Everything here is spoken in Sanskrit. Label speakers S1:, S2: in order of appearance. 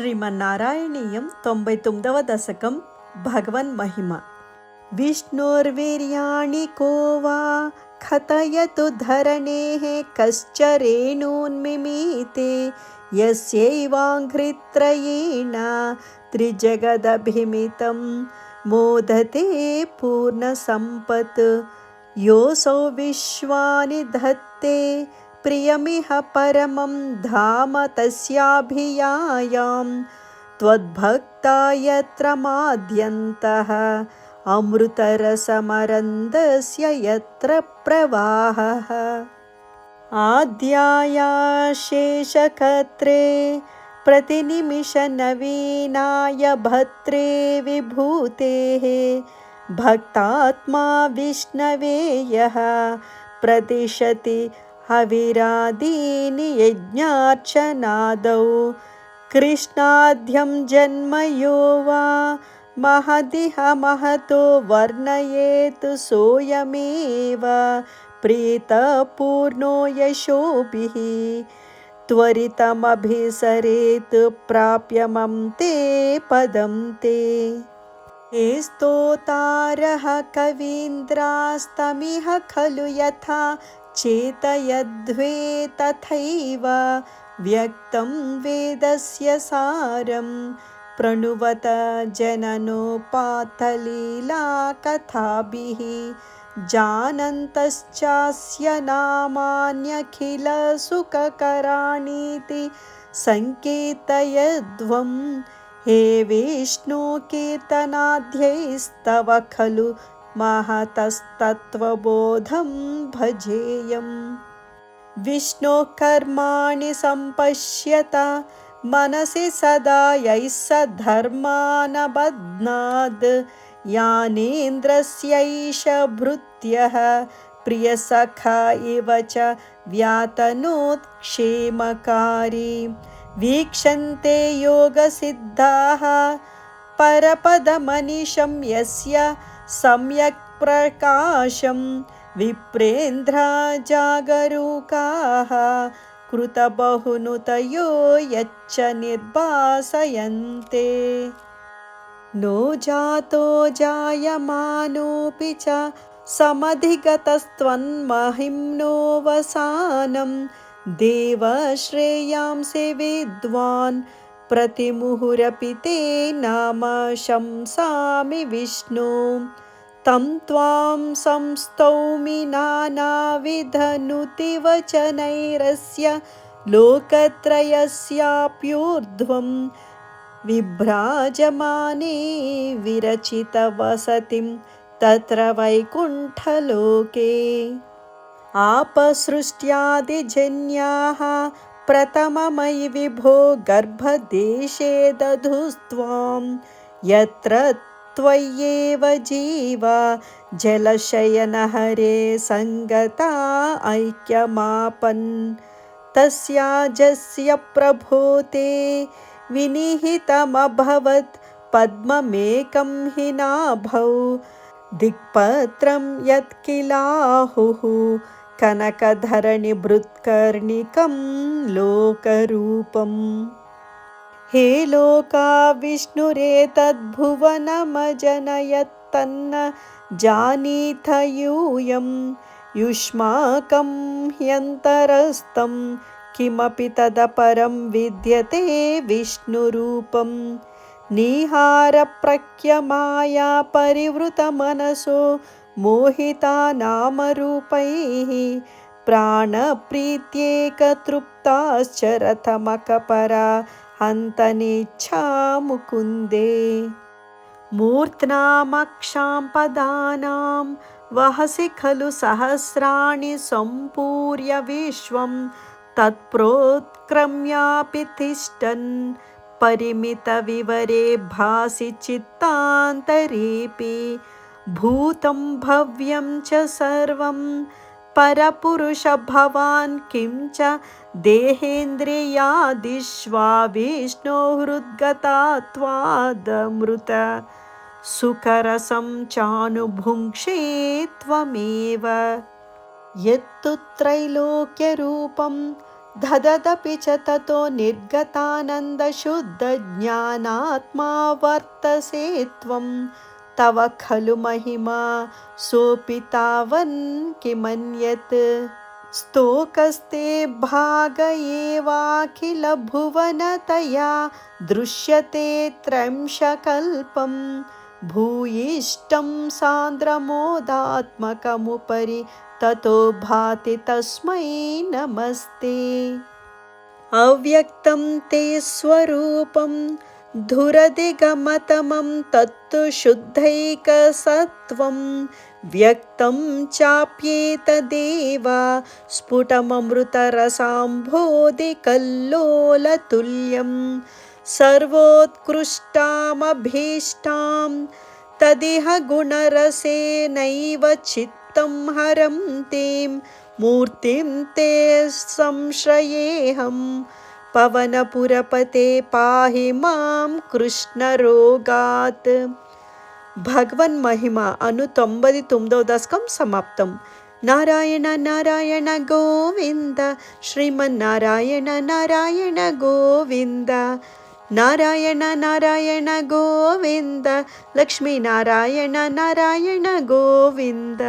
S1: श्रीमन्नारायणीयं तोम्बै त्दव दशकं भगवन्महिमा विष्णोर्वीर्याणि को वा कथयतु धरणेः कश्च रेणून्मिमीते यस्यैवाङ्घ्रित्रयीणा त्रिजगदभिमितं मोदते पूर्णसम्पत्। योऽसौ विश्वानि धत्ते प्रियमिह परमं धाम तस्याभियायां त्वद्भक्ता यत्र माद्यन्तः अमृतरसमरन्दस्य यत्र प्रवाहः। आद्यायाशेषकत्रे, प्रतिनिमिषनवीनाय भद्रे विभूतेः, भक्तात्मा विष्णवे यः प्रदिशति हविरादीनि यज्ञार्चनादौ। कृष्णाद्यं जन्म यो वा? महदिह महतो वर्णयेत् सोऽयमेव। प्रीतपूर्णो यशोभिः। त्वरितमभिसरेत् प्राप्यमं ते पदं ते हे स्तोतारः कवीन्द्रास्तमिह खलु यथा चेतयध्वे तथैव व्यक्तं वेदस्य सारं प्रणुवत जननोपातलीलाकथाभिः जानन्तश्चास्य नामान्यखिलसुखकराणीति सङ्केतयध्वं हे विष्णु कीर्तनाध्यैस्तव खलु महतस्तत्त्वबोधं भजेयम् विष्णोः कर्माणि सम्पश्यत मनसि सदा यैः स धर्मानबध्नाद् यानेन्द्रस्यैष भृत्यः प्रियसख इव च व्यातनोत्क्षेमकारी वीक्षन्ते योगसिद्धाः परपदमनिशं यस्य सम्यक् प्रकाशं विप्रेन्द्रा जागरूकाः कृतबहुनुतयो यच्च निर्भासयन्ते नो जातो जायमानोऽपि च समधिगतस्त्वन्महिम्नोऽवसानं देवश्रेयांसि विद्वान् प्रतिमुहुरपि ते नाम शंसामि विष्णु। तं त्वां संस्तौमि नानाविधनुतिवचनैरस्य लोकत्रयस्याप्यूर्ध्वं विभ्राजमाने विरचितवसतिं तत्र वैकुण्ठलोके आपसृष्ट्यादिजन्याः प्रथममयि विभो गर्भदेशे दधुस्त्वां। यत्र त्वय्येव जीवा, जलशयनहरे सङ्गता ऐक्यमापन्। तस्याजस्य प्रभो ते विनिहितमभवत्, पद्ममेकं हि नाभौ। दिक्पत्रं यत्किलाहुः कनकधरणिभृत्कर्णिकं लोकरूपम्। हे लोका विष्णुरेतद्भुवनमजनयत्तन्न जानीथ यूयं युष्माकं ह्यन्तरस्तं किमपि तदपरं विद्यते विष्णुरूपं निहारप्रख्यमाया परिवृतमनसो मोहिता नामरूपैः प्राणप्रीत्येकतृप्ताश्च रथमकपरा हन्तनेच्छा मुकुन्दे मूर्त्नामक्षां पदानां वहसि खलु सहस्राणि सम्पूर्य विश्वं तत्प्रोत्क्रम्यापि तिष्ठन् परिमितविवरे भासि चित्तान्तरेऽपि भूतं भव्यं च सर्वं परपुरुष भवान् किं च देहेन्द्रियादिष्वा विष्णो हृद्गता त्वादमृत सुकरसं चानुभुङ्क्षे त्वमेव यत्तु त्रैलोक्यरूपं दददपि च ततो निर्गतानन्दशुद्धज्ञानात्मा वर्तसे त्वं तव खलु महिमा सोऽपि तावन् किमन्यत् स्तोकस्ते भाग एवाखिलभुवनतया दृश्यते त्रंशकल्पं भूयिष्ठं सान्द्रमोदात्मकमुपरि ततो भाति तस्मै नमस्ते अव्यक्तं ते स्वरूपं धुरदिगमतमं तत्तु शुद्धैकसत्वं व्यक्तं चाप्येतदेव स्फुटममृतरसाम्भोधिकल्लोलतुल्यं सर्वोत्कृष्टामभीष्टां तदिह गुणरसेनैव चित्तं हरं तीं मूर्तिं ते संश्रयेऽहं पवनपुरपते पाहि मां कृष्णरोगात् భగవన్మహిమ అను తొంభై తొమ్మిదవ దశకం సమాప్తం నారాయణ నారాయణ గోవింద శ్రీమన్నారాయణ నారాయణ గోవింద నారాయణ నారాయణ గోవింద లక్ష్మీనారాయణ నారాయణ గోవింద